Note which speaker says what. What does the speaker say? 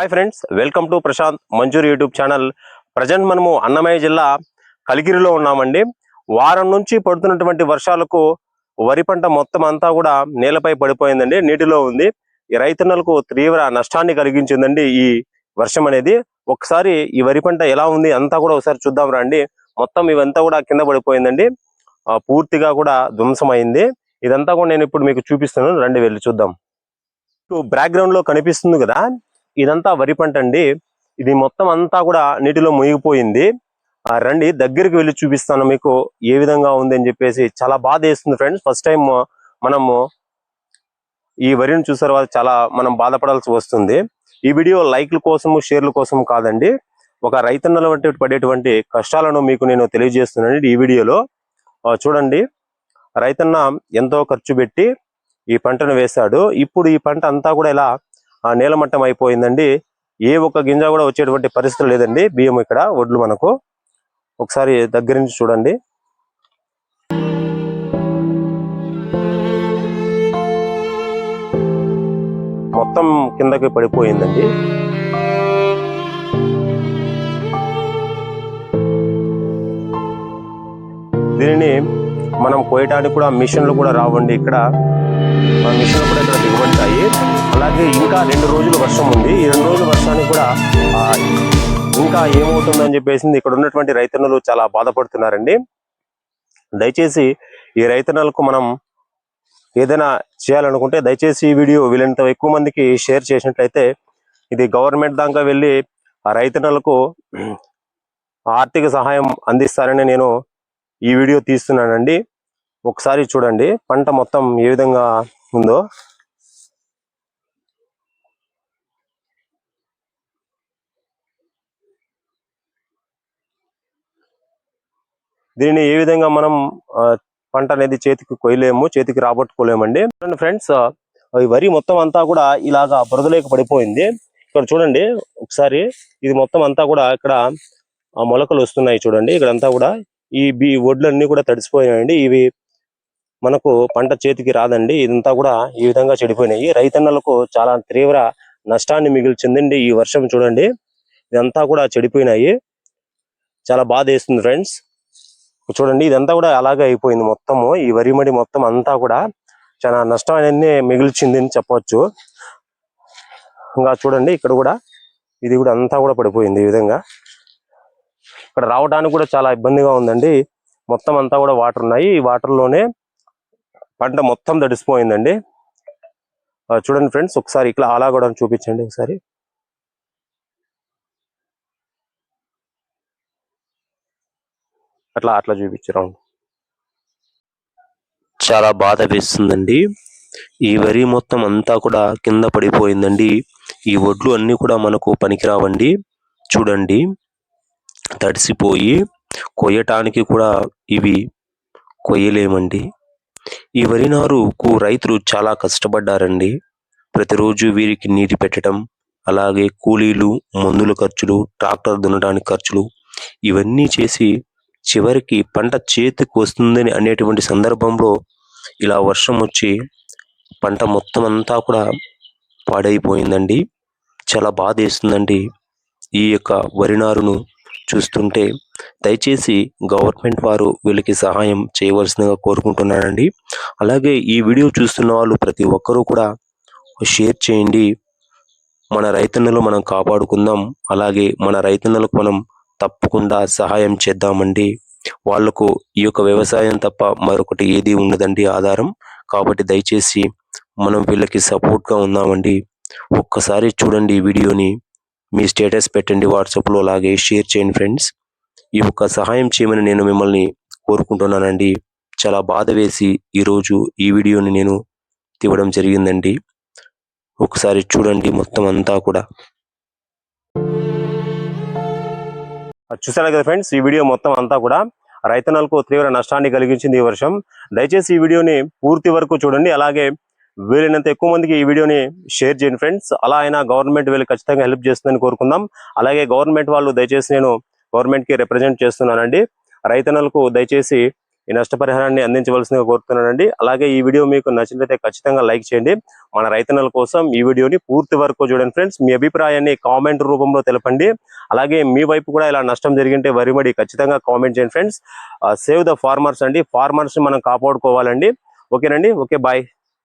Speaker 1: Hi friends welcome to Prashanth Manjoor YouTube channel present మనము అన్నమయ్య జిల్లా కలిగిరిలో ఉన్నామండి. వారం నుంచి పడుతున్నటువంటి వర్షాలకు వరి పంట మొత్తం అంతా కూడా నేలపై పడిపోయిందండి. నీటిలో ఉంది. ఈ రైతన్నలకు తీవ్ర నష్టాన్ని కలిగించిందండి ఈ వర్షం అనేది. ఒకసారి ఈ వరి పంట ఎలా ఉంది అంతా కూడా ఒకసారి చూద్దాం రండి. మొత్తం ఇవంతా కూడా కింద పడిపోయిందండి. పూర్తిగా కూడా ధ్వంసమైంది. ఇదంతా కూడా నేను ఇప్పుడు మీకు చూపిస్తున్నాను. రండి వెళ్ళి చూద్దాం. బ్యాక్గ్రౌండ్లో కనిపిస్తుంది కదా. ఇదంతా వరి పంట అండి. ఇది మొత్తం అంతా కూడా నీటిలో మునిగిపోయింది. ఆ రండి దగ్గరికి వెళ్ళి చూపిస్తాను మీకు ఏ విధంగా ఉంది అని చెప్పేసి. చాలా బాధ వేస్తుంది ఫ్రెండ్స్. ఫస్ట్ టైం మనము ఈ వరిని చూసే తర్వాత చాలా మనం బాధపడాల్సి వస్తుంది. ఈ వీడియో లైక్ల కోసము షేర్ల కోసం కాదండి. ఒక రైతన్నల వంటి పడేటువంటి కష్టాలను మీకు నేను తెలియజేస్తున్నానండి ఈ వీడియోలో. చూడండి. రైతన్న ఎంతో ఖర్చు పెట్టి ఈ పంటను వేశాడు. ఇప్పుడు ఈ పంట అంతా కూడా ఇలా ఆ నేలమట్టం అయిపోయిందండి. ఏ ఒక్క గింజ కూడా వచ్చేటువంటి పరిస్థితి లేదండి. బియ్యం ఇక్కడ వడ్లు మనకు. ఒకసారి దగ్గర నుంచి చూడండి. మొత్తం కిందకి పడిపోయిందండి. దీనిని మనం కోయటానికి కూడా మిషన్లు కూడా రావండి ఇక్కడ. ఆ మిషన్లు కూడా ఇక్కడ దిగుబడతాయి ఇంకా రెండు రోజులు వర్షం ఉంది. ఈ రెండు రోజుల వర్షానికి కూడా ఇంకా ఏమవుతుందని చెప్పేసి ఇక్కడ ఉన్నటువంటి రైతన్నలు చాలా బాధపడుతున్నారండి. దయచేసి ఈ రైతన్నలకు మనం ఏదైనా చేయాలనుకుంటే దయచేసి ఈ వీడియో వీళ్ళంత ఎక్కువ మందికి షేర్ చేసినట్లయితే ఇది గవర్నమెంట్ దాకా వెళ్ళి ఆ రైతన్నలకు ఆర్థిక సహాయం అందిస్తారని నేను ఈ వీడియో తీస్తున్నానండి. ఒకసారి చూడండి పంట మొత్తం ఏ విధంగా ఉందో. దీనిని ఏ విధంగా మనం ఆ, పంట అనేది చేతికి కొయ్యలేము చేతికి రాబట్టుకోలేమండి. ఫ్రెండ్స్ వరి మొత్తం అంతా కూడా ఇలాగా బురదలేక పడిపోయింది. ఇక్కడ చూడండి ఒకసారి ఇది మొత్తం అంతా కూడా ఇక్కడ ఆ మొలకలు వస్తున్నాయి చూడండి. ఇక్కడ అంతా కూడా ఈ బి వడ్లన్నీ కూడా తడిసిపోయాయండి ఇవి మనకు పంట చేతికి రాదండి. ఇదంతా కూడా ఈ విధంగా చెడిపోయినాయి. రైతన్నలకు చాలా తీవ్ర నష్టాన్ని మిగిల్చిందండి ఈ వర్షం చూడండి. ఇదంతా కూడా చెడిపోయినాయి. చాలా బాధ వేస్తుంది ఫ్రెండ్స్. చూడండి ఇదంతా కూడా అలాగే అయిపోయింది మొత్తము. ఈ వరి మడి మొత్తం అంతా కూడా చాలా నష్టం అనేది మిగిల్చింది అని చెప్పొచ్చు. ఇంకా చూడండి ఇక్కడ కూడా ఇది కూడా అంతా కూడా పడిపోయింది ఈ విధంగా. ఇక్కడ రావడానికి కూడా చాలా ఇబ్బందిగా ఉందండి. మొత్తం అంతా కూడా వాటర్ ఉన్నాయి. ఈ వాటర్లోనే పంట మొత్తం తడిసిపోయిందండి. చూడండి ఫ్రెండ్స్ ఒకసారి ఇట్లా అలా కూడా చూపించండి ఒకసారి. అట్లా అట్లా చూపించరా చాలా బాధ వేస్తుందండి. ఈ వరి మొత్తం అంతా కూడా కింద పడిపోయిందండి. ఈ వడ్లు అన్ని కూడా మనకు పనికిరావండి. చూడండి. తడిసిపోయి కొయ్యటానికి కూడా ఇవి కొయ్యలేమండి. ఈ వరి నారుకు రైతులు చాలా కష్టపడ్డారండి. ప్రతిరోజు వీరికి నీటి పెట్టడం అలాగే కూలీలు మందుల ఖర్చులు ట్రాక్టర్ దున్నడానికి ఖర్చులు ఇవన్నీ చేసి చివరికి పంట చేతికి వస్తుందని అనేటువంటి సందర్భంలో ఇలా వర్షం వచ్చి పంట మొత్తం అంతా కూడా పాడైపోయిందండి. చాలా బాధ వేస్తుందండి. ఈ యొక్క వరి నారును చూస్తుంటే దయచేసి గవర్నమెంట్ వారు వీళ్ళకి సహాయం చేయవలసిందిగా కోరుకుంటున్నానండి. అలాగే ఈ వీడియో చూస్తున్న వాళ్ళు ప్రతి ఒక్కరూ కూడా షేర్ చేయండి. మన రైతన్నలు మనం కాపాడుకుందాం. అలాగే మన రైతన్నలకు మనం తప్పకుండా సహాయం చేద్దామండి. వాళ్ళకు ఈ యొక్క వ్యవసాయం తప్ప మరొకటి ఏది ఉండదండి ఆధారం. కాబట్టి దయచేసి మనం వీళ్ళకి సపోర్ట్గా ఉన్నామండి. ఉందామండి ఒక్కసారి చూడండి ఈ వీడియోని. మీ స్టేటస్ పెట్టండి వాట్సాప్లో అలాగే షేర్ చేయండి ఫ్రెండ్స్. ఈ యొక్క సహాయం చేయమని నేను మిమ్మల్ని కోరుకుంటున్నానండి. చాలా బాధ వేసి ఈరోజు ఈ వీడియోని నేను తీవడం జరిగిందండి. ఒకసారి చూడండి మొత్తం అంతా కూడా. చూసారు కదా ఫ్రెండ్స్ ఈ వీడియో మొత్తం అంతా కూడా రైతన్నలకు తీవ్ర నష్టాన్ని కలిగించింది ఈ వర్షం. దయచేసి ఈ వీడియోని పూర్తి వరకు చూడండి అలాగే వీలైనంత ఎక్కువ మందికి ఈ వీడియోని షేర్ చేయండి ఫ్రెండ్స్. అలా అయినా గవర్నమెంట్ వీళ్ళు ఖచ్చితంగా హెల్ప్ చేస్తుందని కోరుకుందాం. అలాగే గవర్నమెంట్ వాళ్ళు దయచేసి నేను గవర్నమెంట్కి రిప్రజెంట్ చేస్తున్నానండి. రైతన్నలకు దయచేసి
Speaker 2: ఈ నష్టపరిహారాన్ని అందించవలసిందిగా కోరుతున్నానండి. అలాగే ఈ వీడియో మీకు నచ్చినట్లయితే ఖచ్చితంగా లైక్ చేయండి. మన రైతన్నల కోసం ఈ వీడియోని పూర్తి వరకు చూడండి ఫ్రెండ్స్. మీ అభిప్రాయాన్ని కామెంట్ రూపంలో తెలపండి. అలాగే మీ వైపు కూడా ఇలా నష్టం జరిగింటే వరిమడి ఖచ్చితంగా కామెంట్ చేయండి ఫ్రెండ్స్. సేవ్ ద ఫార్మర్స్ అండి. ఫార్మర్స్ మనం కాపాడుకోవాలండి. ఓకేనండి. Okay bye.